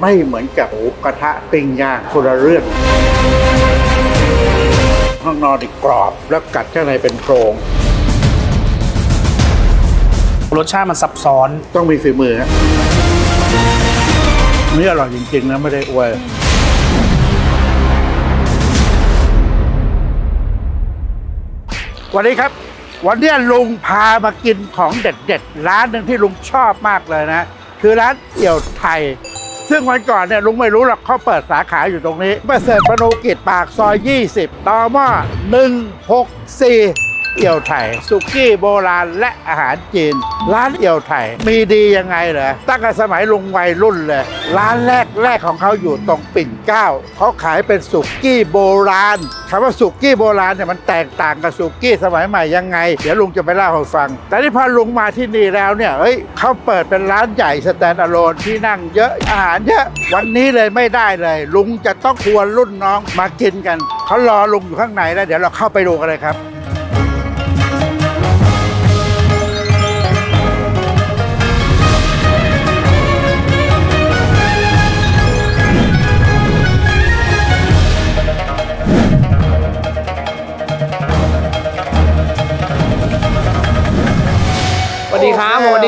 ไม่เหมือนกับหมูกระทะปิ้งย่างคนละเรื่องข้างนอกนี่กรอบแล้วกัดข้างในเป็นโครงรสชาติมันซับซ้อนต้องมีฝีมือฮะนี่อร่อยจริงๆนะไม่ได้อวยวันนี้ครับ วันนี้ลุงพามากินของเด็ดๆ ร้านหนึ่งที่ลุงชอบมากเลยนะ คือร้านเอี่ยวไทย ซึ่งวันก่อนเนี่ยลุงไม่รู้หรอกเขาเปิดสาขาอยู่ตรงนี้ประเสริฐปนูกิจปากซอย 20ต่อหม้อ164 เอี่ยวไทยสุกี้โบราณและอาหารจีน ร้านเอี่ยวไทยมีดียังไงเหรอตั้งแต่สมัยลุงวัยรุ่นเลย ร้านแรกแรกของเขาอยู่ตรงปิ่นเก้าเขาขายเป็นสุกี้โบราณคำว่าสุกี้โบราณเนี่ยมันแตกต่างกับสุกี้สมัยใหม่ยังไง เดี๋ยวลุงจะไปเล่าให้ฟัง แต่ที่พอลุงมาที่นี่แล้วเนี่ยเฮ้ยเขาเปิดเป็นร้านใหญ่สแตนด์อะโลนที่นั่งเยอะอาหารเยอะวันนี้เลยไม่ได้เลย ลุงจะต้องชวนรุ่นน้องมากินกันเขารอลุงอยู่ข้างในแล้วเดี๋ยวเราเข้าไปดูกันเลยครับ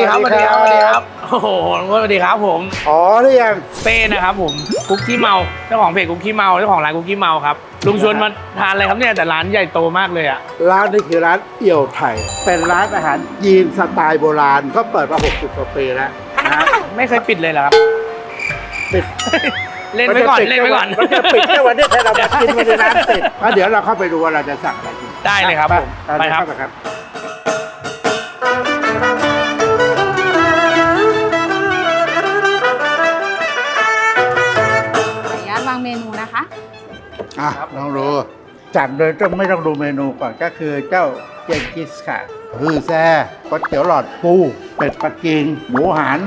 ดีครับสวัสดีครับสวัสดีครับ โอ้โหสวัสดีครับผม อ๋อหรือยังเป้นะครับผมกุ๊กขี้เมาเจ้าของเพจกุ๊กขี้เมาเจ้าของร้านกุ๊กขี้เมาครับลุงชวนมาทานอะไรครับเนี่ยแต่ร้านใหญ่โตมากเลยอะร้านนี้คือร้านเอี่ยวไทย เป็นร้านอาหารจีนสไตล์โบราณเขาเปิดมา 60กว่าปีแล้วนะ ไม่เคยปิดเลยเหรอครับ ปิด เล่นไว้ก่อนเล่นไว้ก่อนมันจะปิดแค่วันนี้ถ้าเรามากินมันจะร้านปิดแล้วเดี๋ยวเราเข้าไปดูว่าเราจะสั่งอะไรกินได้เลยครับผมไปไปครับ อะลองดูสั่งโดยต้องไม่ต้องดูเมนูก่อนก็คือเจ้าเจงกิสค่ะฮือแซ่ก๋วยเตี๋ยวหลอดปูเป็ดปักกิ่งหมูหัน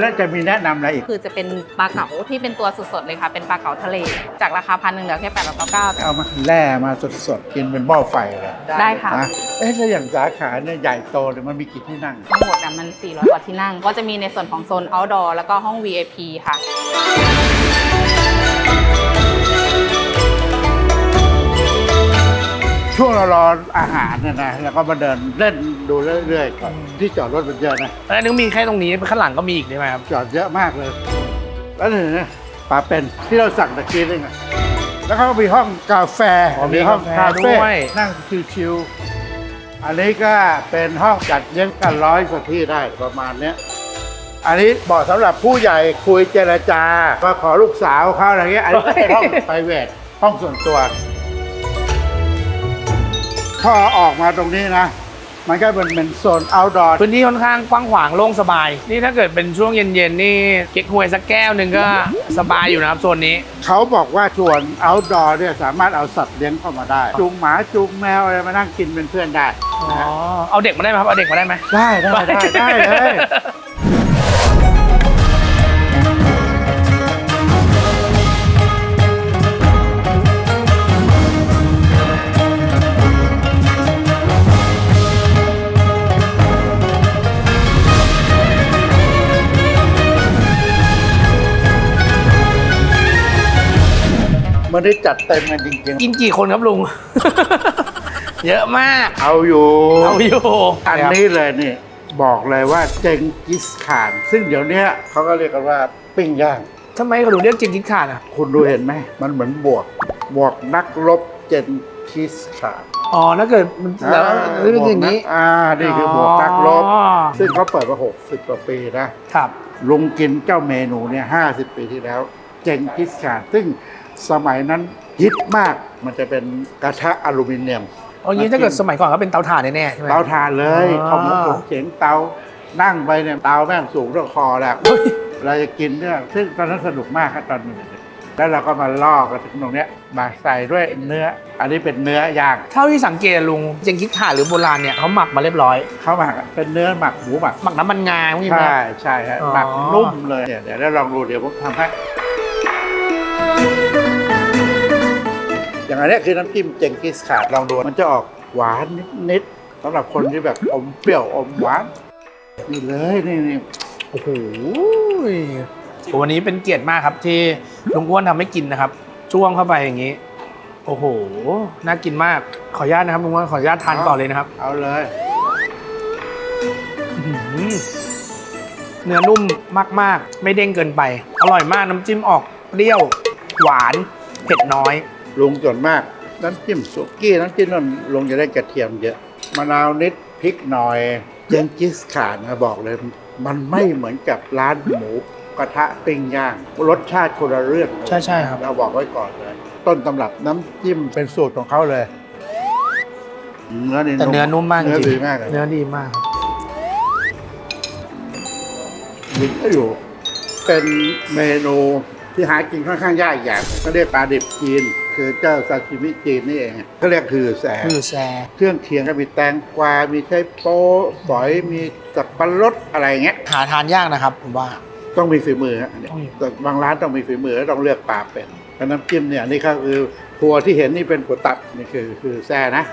แล้วจะมีแนะนำอะไรอีก คือจะเป็นปลาเก๋าที่เป็นตัวสดๆเลยค่ะ เป็นปลาเก๋าทะเล จากราคาพันหนึ่งเหลือแค่แปดร้อยเก้าเก้าเอามาแล่มาสดๆ กินเป็นหม้อไฟเลยได้ค่ะ นะเอ๊ะแล้วอย่างสาขาเนี่ยใหญ่โตเนี่ยมันมีกี่ที่นั่ง ทั้งหมดนะมัน 400 กว่าที่นั่ง ก็จะมีในส่วนของโซน outdoor แล้วก็ห้อง VIP ค่ะ ช่วงเรารออาหารเนี่ยนะแล้วก็มาเดินเล่นดูเรื่อยๆก่อนที่จอดรถมันเยอะนะแล้วนึกมีแค่ตรงนี้ข้างหลังก็มีอีกใช่ไหมครับ จอดเยอะมากเลย แล้วนี่นะปลาเป็นที่เราสั่งตะกี้นี่ไงแล้วก็มีห้องกาแฟมีห้องคาเฟ่นั่งชิวๆอันนี้ก็เป็นห้องจัดเลี้ยงกันร้อยกว่าที่ได้ประมาณเนี้ยอันนี้เหมาะสำหรับผู้ใหญ่คุยเจรจามาขอลูกสาวเขาอะไรเงี้ยอันนี้ก็เป็นห้องไพรเวทห้องส่วนตัว พอออกมาตรงนี้นะ มันก็เป็นเป็นโซน outdoor พื้นที่ค่อนข้างกว้างขวางโล่งสบาย นี่ถ้าเกิดเป็นช่วงเย็นๆนี่เก๊กฮวยสักแก้วหนึ่งก็สบายอยู่นะครับโซนนี้ เขาบอกว่าส่วน outdoor เนี่ยสามารถเอาสัตว์เลี้ยงเข้ามาได้ จูงหมาจูงแมวอะไรมานั่งกินเป็นเพื่อนได้อ๋อ นะฮะเอาเด็กมาได้ไหมครับ เอาเด็กมาได้ไหมได้ได้ได้ได้เลย มันได้จัดเต็มกันจริงกินกี่คนครับลุง เยอะมาก ๆ เอาอยู่ เอาอยู่อันนี้เลยนี่บอกเลยว่าเจงกิสข่าน ซึ่งเดี๋ยวเนี้ยเขาก็เรียกกันว่าปิ้งย่าง ทำไมเขาถึงเรียกจิงกินขาดอะ คุณดูเห็นไหม มันเหมือนบวก บวกนักรบเจนกิสข่านอ๋อถ้าเกิดมันแล้วนี่เป็นอย่างนี้นี้ อ่า นี่คือบวกนักรบ อ๋อ ซึ่งเขาเปิดมา 60 กว่าปีนะ ครับ ลุงกินเจ้าเมนูเนี่ย 50 ปีที่แล้ว เจงกิสข่าน ซึ่ง สมัยนั้นฮิตมากมันจะเป็นกระทะอลูมิเนียมเอางี้ถ้าเกิดสมัยก่อนก็เป็นเตาถ่านแน่ๆใช่ไหมเตาถ่านเลยอ๋อข้าวหมูตุ๋นเขียงเตานั่งไปเนี่ยเตาแม่งสูงเท่าคอแล้วเฮ้ยเราจะกินเนี่ยซึ่งตอนนั้นสนุกมากครับตอนนี้แล้วเราก็มาล่อกันถึงตรงเนี้ยมาใส่ด้วยเนื้อ อันนี้เป็นเนื้อย่างเท่าที่สังเกตลุงจิงกินขาดหรือโบราณเนี่ยเขาหมักมาเรียบร้อยเข้ามาเป็นเนื้อหมักหมูหมักหมักน้ำมันงาพวกนี้ไหมใช่ใช่ฮะอ๋อหมักนุ่มเลยเนี่ยเดี๋ยวเราลองดูเดี๋ยวผมทำให้ อย่างอันเนี้ยคือน้ำจิ้มเจงกิสขาดลองดูมันจะออกหวานนิดๆสำหรับคนที่แบบอมเปรี้ยวอมหวานนี่เลยนี่นี่โอ้โหวันนี้เป็นเกียรติมากครับที่ลุงอ้วนทำให้กินนะครับจ้วงเข้าไปอย่างนี้ โอ้โห น่ากินมาก ขออนุญาตนะครับลุงอ้วนขออนุญาตทานก่อนเลยนะครับ เอาเลยอื้อหือเนื้อนุ่มมาก ๆ ไม่เด้งเกินไป อร่อยมากน้ำจิ้มออกเปรี้ยว หวาน เผ็ดน้อย ลุงส่วนมาก น้ำจิ้มสุกี้น้ำจิ้มนั่นลุงจะได้กระเทียมเยอะมะนาวนิดพริกหน่อยเจงกิสข่านนะบอกเลย มันไม่เหมือนกับร้านหมูกระทะปิ้งย่าง รสชาติคนละเรื่องใช่ใช่ครับ เราบอกไว้ก่อนเลย ต้นตำรับน้ำจิ้มเป็นสูตรของเขาเลย เนื้อนี่แต่เนื้อนุ่มมากจเนื้อริดีงมากเลยเนื้อดีมากครับดีก็อยู่ เป็นเมนูที่หากินค่อนข้างยากอย่างก็เรียกปลาดิบจีน คือเจ้าซาชิมิจีนนี่เองก็เรียกคือแสคือแซเครื่องเคียงก็มีแตงกวา มีไชโป๊ฝอยมีสับปะรดอะไรอย่างเงี้ย หาทานยากนะครับผมว่า ต้องมีฝีมือฮะอันเนี้ยต้องมี แต่บางร้านต้องมีฝีมือแล้วต้องเลือกปลาเป็นแล้วน้ำจิ้มเนี่ยนี่ก็คือครัวที่เห็นนี่เป็นกัวตัดนี่คือคือแซ่นะ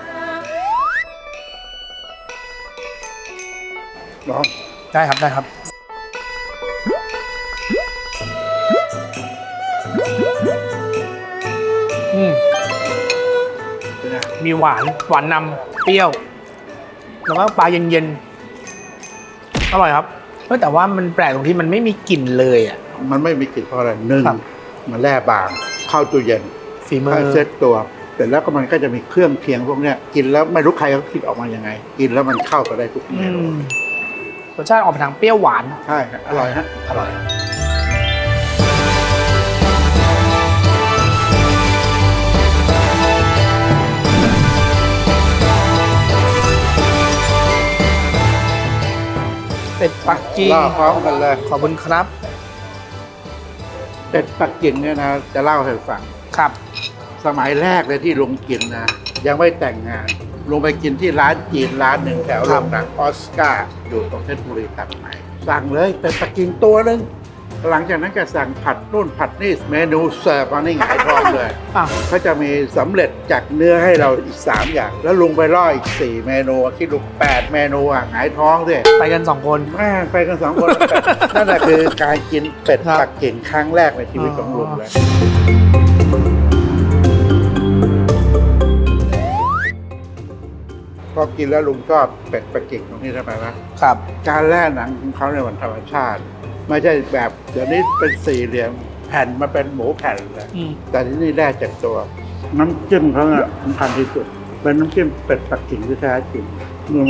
ลองได้ครับได้ครับ มีหวาน หวานนำเปรี้ยว แล้วก็ปลาเย็นๆ อร่อยครับเฮ้ยแต่ว่ามันแปลกตรงที่มันไม่มีกลิ่นเลยอะ มันไม่มีกลิ่นเพราะอะไรหนึ่งครับ มันแร่บาง เข้าตู้เย็นฝีมือเข้าเซ็ตตัวเสร็จแล้วก็มันก็จะมีเครื่องเคียงพวกเนี้ยกินแล้วไม่รู้ใครเขาคิดออกมายังไง กินแล้วมันเข้ากันได้ทุกเมอืนูมรสชาติออกไปทางเปรี้ยวหวาน ใช่ฮะอร่อยฮะอร่อย เป็ดปักกิ่งเล่าพร้อมกันเลย ขอบคุณครับ เป็ดปักกิ่งเนี่ยนะ จะเล่าให้ฟัง ครับ สมัยแรกเลยที่ลุงกินนะ ยังไม่แต่งงานลุงไปกินที่ร้านจีนร้านหนึ่งแถวคโรรับงหนังออสการ์อยู่ตรงเพชรบุรีตัดใหม่สั่งเลยเป็ดปักกิ่งตัวหนึง หลังจากนั้นก็สั่งผัดนู่นผัดนี่เมนูเสิร์ฟมานี่หงายท้องเลยอะ เขาจะมีสำเร็จจากเนื้อให้เราอีก 3 อย่าง แล้วลุงไปล่ออีก 4 เมนูคิดดู8เมนูอะหงายท้องด้วยไปกันสองคน แม่งไปกันสองคนนั่นแหละคือการกินเป็ดครับ ปักกิ่งครั้งแรกในชีวิตของลุงเลย พอกินแล้วลุงชอบเป็ดปักกิ่งตรงนี้ทำไมวะครับ การแล่หนังของเขาเนี่ยมันธรรมชาติ ไม่ใช่แบบเดี๋ยวนี้เป็นสี่เหลี่ยมแผ่นมาเป็นหมูแผ่นเลยอืม แต่ที่นี่แร่จากตัว น้ำจิ้มเขาเนี่ยสำคัญที่สุด เป็นน้ำจิ้มเป็ดปักกิ่งที่แท้จริง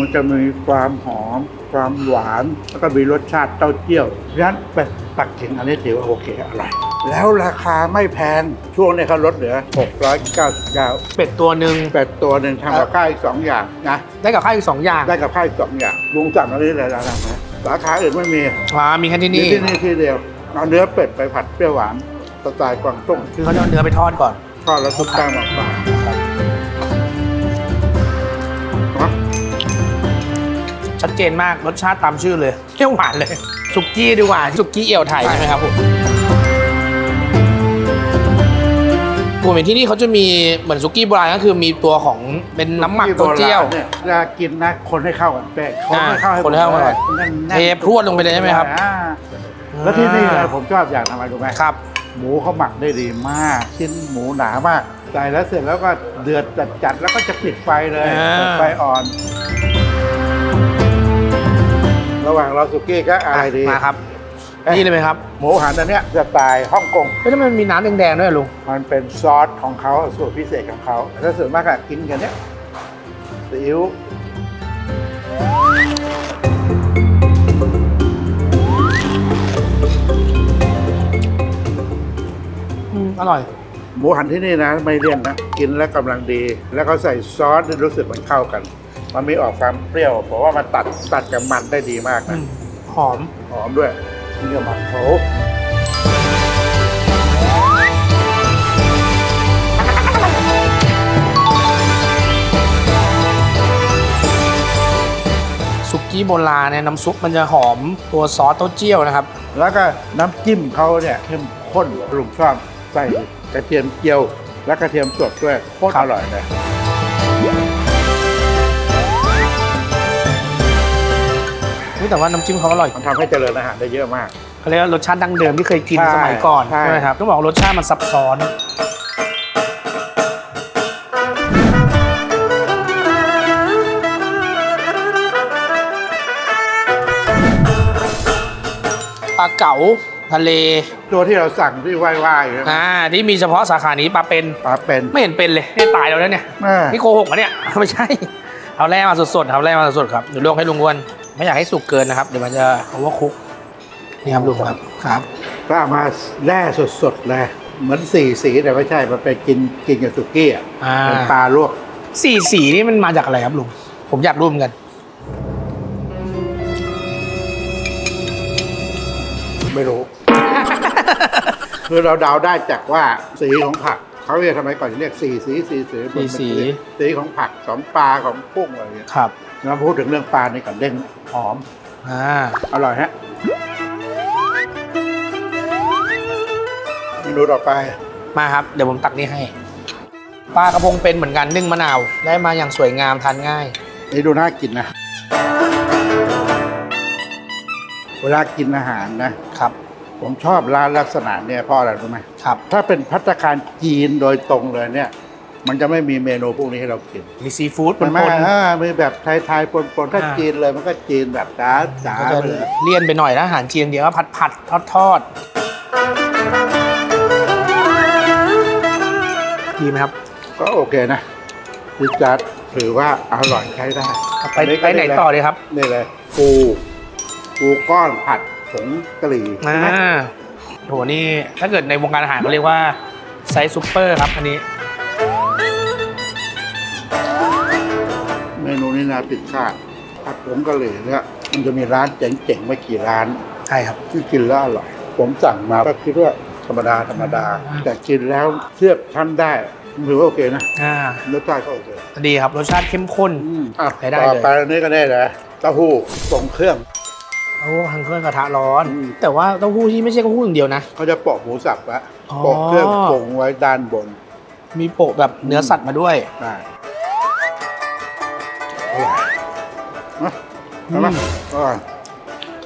มันจะมีความหอม ความหวาน แล้วก็มีรสชาติเต้าเจี้ยวฉะนั้นเป็ดปักกิ่งอันนี้ถือว่าโอเคอร่อยแล้วราคาไม่แพงช่วงนี้เขาลดเหลือ 699 เป็ดตัวหนึ่งเป็ดตัวหนึ่งทำกับข้าวอีกสองอย่างนะ ได้กับข้าวอีกสองอย่าง ได้กับข้าวอีกสองอย่างลุงสั่งอันนี้เลยนะนะ สาขาอื่นไม่มีว้ามีแค่ที่มีนี่ที่นี่ที่เดียวเอาเนื้อเป็ดไปผัดเปรี้ยวหวานสไตล์กวางตุ้งคือเขาจะเอาเนื้อไปทอดก่อน ทอดแล้วคลุกแป้งบางๆชัดเจนมากรสชาติตามชื่อเลยเปรี้ยวหวานเลยสุกี้ดีกว่าสุกี้เอี่ยวไทยใช่ไหมครับผม ผมเห็นที่นี่เขาจะมีเหมือนสุกี้โบราณก็คือมีตัวของเป็นน้ำหมักตัวเจียวเนี่ยเวลากินนะคนให้เข้ากันเป๊ะคนให้เข้าให้คนให้เข้ากันแน่นๆเทพรวดลงไปเลยใช่ไหมครับอ่าแล้วที่นี่นะผมชอบอย่างทำไมรู้ไหมครับ หมูเขาหมักได้ดีมาก ชิ้นหมูหนามากใส่แล้วเสร็จแล้วก็เดือดจัดๆแล้วก็จะปิดไฟเลยอ่าเปิดไฟอ่อน ระหว่างเราสุกี้ก็อะไรดีมาครับเอ๊ะ นี่เลยไหมครับหมูหันอันเนี้ยสไตล์ฮ่องกงเฮ้ยทำไมมันมีน้ำแดงๆด้วยอะลุงมันเป็นซอสของเขาสูตรพิเศษของเขาถ้าส่วนมากอะกินกันเนี้ยซีอิ๊วอืมอร่อย หมูหันที่นี่นะไม่เลี่ยนนะ กินแล้วกำลังดี แล้วเขาใส่ซอสที่รู้สึกมันเข้ากัน มันมีออกความเปรี้ยวเพราะว่ามันตัดตัดกับมันได้ดีมากอืนะมหอม หอมด้วย นี่ก็มันโถสุกี้โบราณเนี่ยน้ำซุปมันจะหอมตัวซอสเต้าเจี้ยวนะครับ แล้วก็น้ำจิ้มเขาเนี่ยเข้มข้นลุงชอบใส่กระเทียมเจียว และกระเทียมสดด้วยโคตรอร่อยเลย นี่แต่ว่าน้ำจิ้มเขาอร่อย มันทำให้เจริญอาหารได้เยอะมาก เขาเรียกว่ารสชาติดั้งเดิมที่เคยกินใช่สมัยก่อนใช่ ใช่ไหมครับต้องบอกรสชาติมันซับซ้อน ปลาเก๋าทะเลตัวที่เราสั่งที่ไหว้ๆอยู่นะอ่าที่มีเฉพาะสาขานี้ปลาเป็น ปลาเป็นไม่เห็นเป็นเลยนี่ตายแล้วนะเนี่ย แม่นี่โกหกมะเนี่ย ไม่ใช่ เอาแร่มาสดๆเอาแร่มาสดๆ ครับเดี๋ยวลวกให้ลุงอ้วน ไม่อยากให้สุกเกินนะครับ เดี๋ยวมันจะโอเวอร์คุกนี่ครับลุงครับครับก็เอามาแร่สดๆเลยเหมือนสีสีแต่ไม่ใช่ มันไปกินกินกับสุกี้อะอ่าเป็นปลาลวกสีสีนี่มันมาจากอะไรครับลุงผมอยากรู้เหมือนกันไม่รู้ คือเราเดาได้จากว่าสีของผัก เขาเรียกทำไมก่อนเรียกสีสีสีสีสีสี สีของผักของปลาของกุ้งอะไรอย่างเงี้ยครับเราพูดถึงเรื่องปลาในก่อนเด้งหอมอ่าอร่อยฮะเมนูต่อไปมาครับ เดี๋ยวผมตักนี่ให้ปลากระพงเป็นเหมือนกันนึ่งมะนาว ได้มาอย่างสวยงามทานง่าย นี่ดูน่ากินนะ เวลากินอาหารนะครับ ผมชอบร้านลักษณะเนี่ยเพราะอะไรรู้ไหมครับ ถ้าเป็นพัตตาคารจีนโดยตรงเลยเนี่ย มันจะไม่มีเมนูพวกนี้ให้เรากินมีซีฟู้ดปมันนไม่ๆอ่ามีแบบไทยๆปนๆถ้าอ่าจีนเลยมันก็จีนแบบจ๋าจ๋าก็จะไปเลย เลี่ยนไปหน่อยนะอาหารจีนเดียวก็ผัดผัดทอดทอดดีไหมครับ ก็โอเคนะพิจารถือว่าอร่อยใช้ได้ไปไปไหนต่อดีครับ นี่เลยปูปูก้อนผัด ผงกะหรี่อ่าใช่ไหมโหนี่ถ้าเกิดในวงการอาหารเขาเรียกว่าไซส์ซูเปอร์ครับอันนี้ เมนูนี้นะปิดคาดผัดผงกะหรี่เนี่ยมันจะมีร้านเจ๋งๆไม่กี่ร้าน ใช่ครับ ที่กินแล้วอร่อย ผมสั่งมาก็คิดว่าธรรมดาธรรมดา อ่า แต่กินแล้วเทียบชั้นได้ถือว่าโอเคนะอ่ารสชาติก็โอเคดีครับรสชาติเข้มข้น อะใช้ได้ต่อเลยไปอันนี้ก็ได้เลยเต้าหู้ทรงเครื่อง โอ้ทางเครื่องกระทะร้อน อืม แต่ว่าเต้าหู้ที่ไม่ใช่เต้าหู้อย่างเดียวนะ เขาจะโปะหมูสับไว้อ๋อ โปะเครื่องปรุงไว้ด้านบนมีโปะแบบเนื้อสัตว์มาด้วยได้อร่อยนะใช่ไหมอืมอร่อย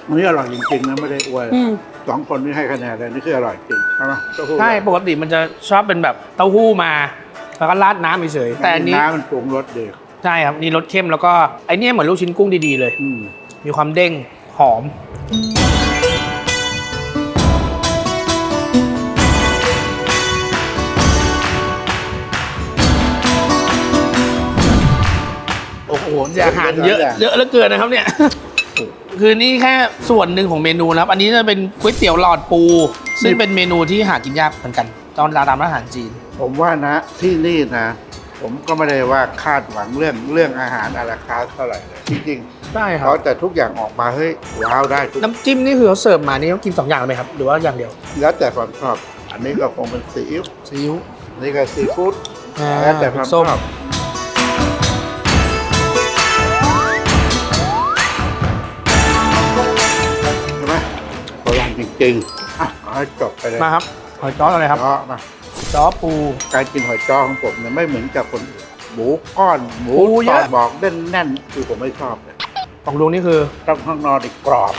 อันนี้อร่อยจริงๆนะไม่ได้อวยอืมสองคนนี้ให้คะแนนเลยนี่คืออร่อยจริงใช่ไหมเต้าหู้ใช่ปกติมันจะชอบเป็นแบบเต้าหู้มา แล้วก็ราดน้ำเฉยๆแต่อันนี้น้ำมันปรุงรสดีใช่ครับนี่รสเข้มแล้วก็ไอเนี้ยเหมือนลูกชิ้นกุ้งดีๆเลย อืมมีความเด้ง หอม โอ้โหจะอาหารเยอะเยอะเหลือเกินนะครับเนี่ย คือนี่แค่ส่วนหนึ่งของเมนูนะครับ อันนี้จะเป็นก๋วยเตี๋ยวหลอดปู ซึ่งเป็นเมนูที่หากินยากเหมือนกัน ตอนร้านอาหารจีน ผมว่านะที่นี่นะ ผมก็ไม่ได้ว่าคาดหวังเรื่องเรื่องอาหารอาราคาร์ทเท่าไหร่เลยจริง ได้ๆครัเพบราะแต่ทุกอย่างออกมาเฮ้ยว้าวได้ทุกน้ำจิ้มนี่คือเขาเสิร์ฟมานี่ต้องกินสองอย่างเลยไหมครับ หรือว่าอย่างเดียวแล้วแต่ความชอบอันนี้ก็คงเป็นซีอิ๊วซีอิ๊วอันนี่ก็ซีฟู้ดอ่าแล้วแต่ความชส้มอบใช่ไหมโบราณจริงๆอะเอาให้จบไปเลยมาครับหอยจ้ออะไรครับจ้อมา จ้อปู การกินหอยจ้อของผมเนี่ยไม่เหมือนกับคนอื่นหมูก้อนหมูปูเยตออะนบอกแน่นๆคือผมไม่ชอบเลย ของลุงนี่คือต้องข้างนอกนี่กรอบ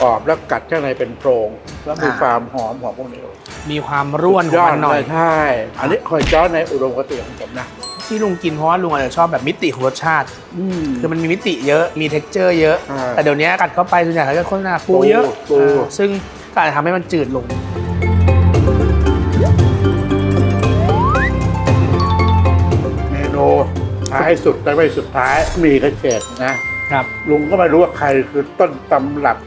กรอบแล้วกัดข้างในเป็นโพรงแล้วมีอ่าความหอมของพวกนี้มีความร่วนขยองอมัดนหน่อยเลยใช่ อันนี้หอยจ้อในอุดมคติของผมนะที่ลุงกินเพราะว่าลุงอาจจะชอบแบบมิติของรสชาติอืมคือมันมีมิติเยอะมี t e x t อร์เยอะใช่แต่เดี๋ยวนี้กัดเข้าไปส่วนใหญ่เขาจะโฆษณาปูปูเยอะปูอ่าซึ่งก็อาจจะทำให้มันจืดลงเมนูท้ายสุดแต่ไม่สุดท้ายมีกระเฉดนะ ครับ ลุงก็ไม่รู้ว่าใครคือต้นตำรับ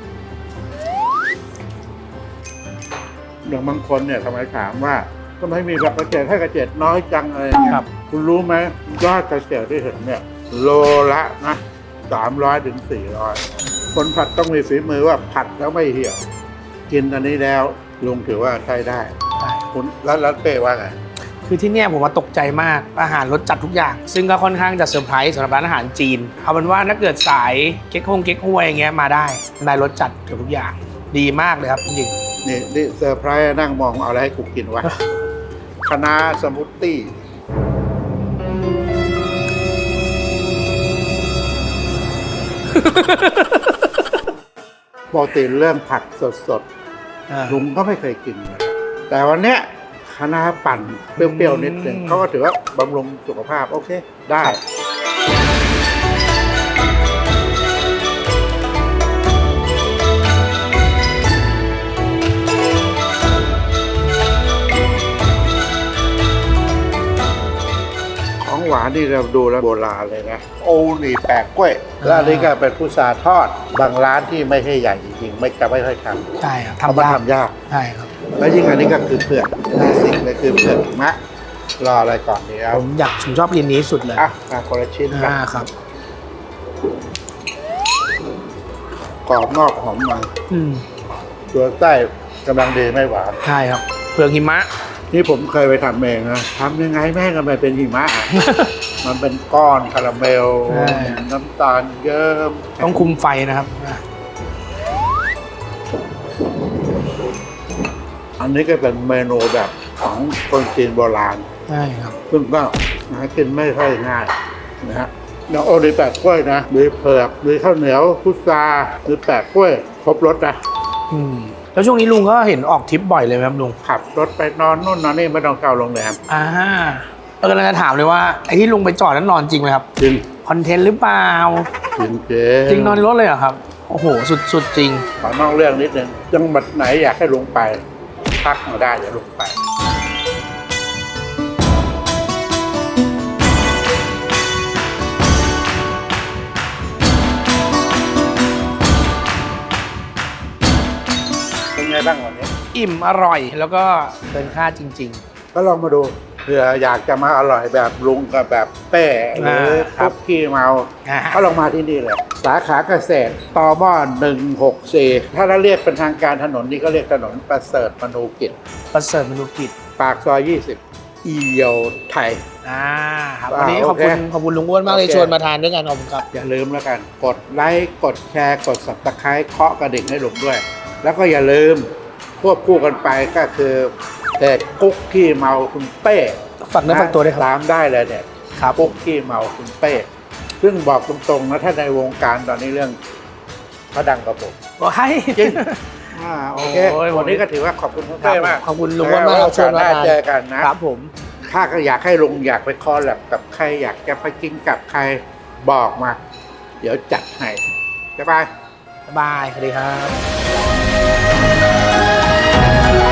อย่างบางคนเนี่ยทำไมถามว่าทำไมมีแบบกระเฉดให้กระเฉดน้อยจังอะไรอย่างเงี้ยครับ คุณรู้ไหมยอดกระเฉดที่เห็นเนี่ย โลละนะสามร้อยถึงสี่ร้อยคนผัดต้องมีฝีมือว่าผัดแล้วไม่เหี่ยว กินอันนี้แล้วลุงถือว่าใช้ได้ใช่คุณแล้วแล้วเป้ว่าไง คือที่เนี่ยผมว่าตกใจมากอาหารรสจัดทุกอย่าง ซึ่งก็ค่อนข้างจะเซอร์ไพรส์สำหรับร้านอาหารจีน เอาเป็นว่าถ้าเกิดสายเก๊กฮงเก๊กฮวยอย่างเงี้ยมาได้ได้รสจัดเกือบทุกอย่าง ดีมากเลยครับจริงนี่นี่เซอร์ไพรส์นั่งมองเอาอะไรให้กูกินวะคณะสมูทตี้ปกติเรื่องผักสดๆอ่าลุงก็ไม่เคยกินเลยแต่วันเนี้ย คณะปั่นเปรี้ยวๆนิดนึงอืมเขาก็ถือว่าบำรุงสุขภาพโอเคได้ของหวานที่เราดูแล้วโบราณเลยนะ โอหนี่แปลกกล้วย แล้วอันนี้ก็เป็นพุทราทอด บางร้านที่ไม่ใช่ใหญ่จริงๆ ไม่จะไม่ค่อยทำใช่ครับเขาทำมายากทำยาก ใช่ครับ แล้วยิ่งอันนี้ก็คือเผือกเบสิกเลยคือเผือกมะรออะไรก่อนดีครับผมอยากผมชอบเรียนนี้สุดเลยอะมาคนละชิ้นกันอ่าครับกรอบนอกหอมมันอืมตัวใต้กำลังดีไม่หวานใช่ครับเปลือกหิมะ นี่ผมเคยไปทำเองนะทำยังไงแม่งก็ไม่เป็นหิมะอะมันเป็นก้อนคาราเมลใช่ น้ำตาลเยิ้มต้องคุมไฟนะครับอะ อันนี้ก็เป็นเมนูแบบของคนจีนโบราณใช่ครับซึ่งก็หากินไม่ค่อยง่ายนะฮะแล้วโอดีแปดกล้วยนะ มีเผือก มีข้าวเหนียวพุทรามีแปดกล้วย ครบรสนะอืมแล้วช่วงนี้ลุงก็เห็นออกทริปบ่อยเลยไหมครับลุง ขับรถไปนอนนู่นนอนนี่ไม่ต้องเข้าโรงแรมอ่าเออกำลังจะถามเลยว่าไอ้ที่ลุงไปจอดนั้นนอนจริงไหมครับ จริง คอนเทนต์หรือเปล่า จริงเจ๊จริงนอนในรถเลยเหรอครับ โอ้โห สุดสุดจริง ขอนอกเรื่องนิดนึงจังหวัดไหนอยากให้ลงไป พักมาได้เดี๋ยวลงไปเป็นไงบ้างวันนี้ อิ่มอร่อยแล้วก็เกินค่าจริงก็ลองมาดู เผื่ออยากจะมาอร่อยแบบลุงกับแบบเป้หรือครัคุบกกี้เมาอ่าก็ลองมาที่นี่เลย สาขาเกษตรตอมอหนึ่งหกสี่ถ้าเราเรียกเป็นทางการถนนนี้ก็เรียกถนนประเสริฐมนูกิจๆประเสริฐมนุกิจ ปากซอย 20เอียวไทยอ่าครับอ่าวันนี้ขอบคุณโอเคขอบคุณลุงอ้วนมากเลยโอเคชวนมาทานด้วยกันขอบคุณครับ อย่าลืมแล้วกัน กดไลค์กดแชร์ กด subscribe เคาะกระดิ่งให้ลุงด้วย แล้วก็อย่าลืมควบคู่กันไปก็คือ เพจกุ๊กกี้เมาคุณเป้ฝากเนื้อฝากตัวด้วยครับตามได้เลยเนี่ยครับกุ๊กกี้เมาคุณเป้ซึ่งบอกตรงๆนะถ้าในวงการตอนนี้เรื่องเขาดังกว่าผมโอ้ให้จริงอ่าโอเคโอ้ยวันนี้ก็ถือว่าขอบคุณคุณครัเป้บมากขอบคุณลุงอ้วนมากเราชวนมาได้ทานเจอกันนะครับผมถ้าก็อยากให้ลุงอยากไปคอลแลบกับใครอยากจะไปกินกับใครบอกมา เดี๋ยวจัดให้บ๊ายบายบ๊ายบายสวัสดีครับ